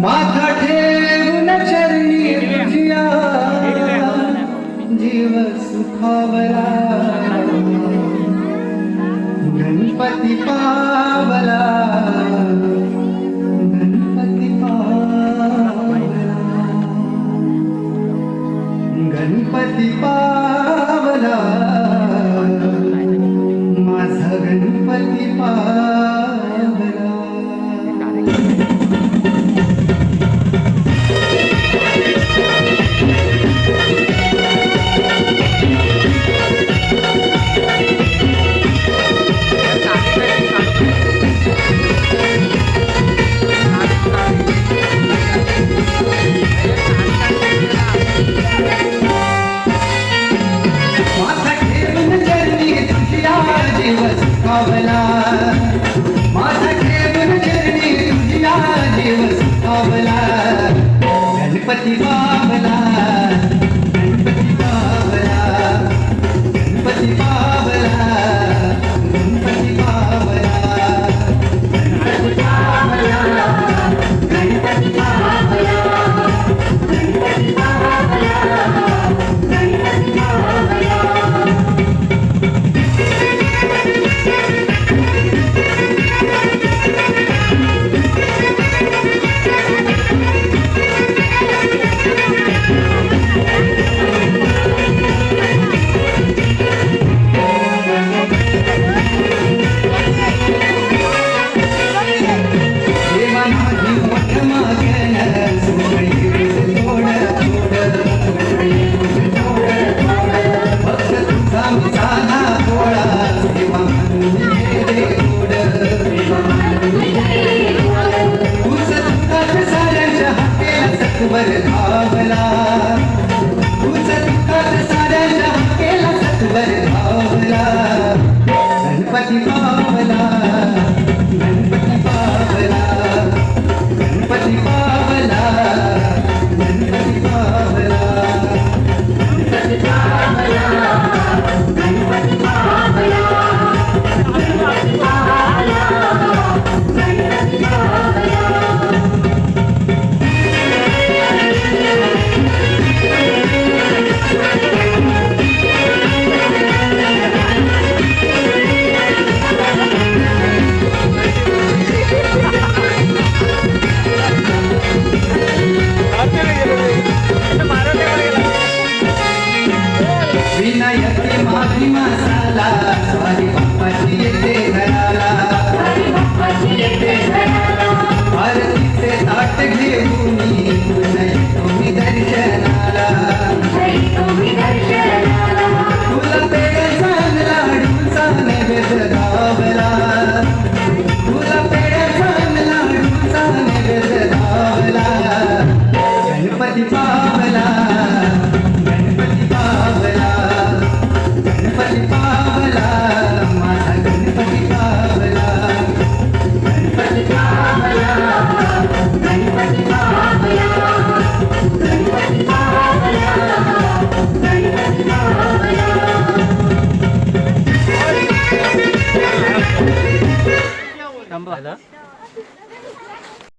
माथा ठेवून चरणी तुझ्या जीव सुखावला. गणपती पावला. गणपती सुखावला माझा घेऊन म्हणजे चरणी गणपती बा गणपती बाबला गणपती बाबला Yatri Mahatri Masa দাদা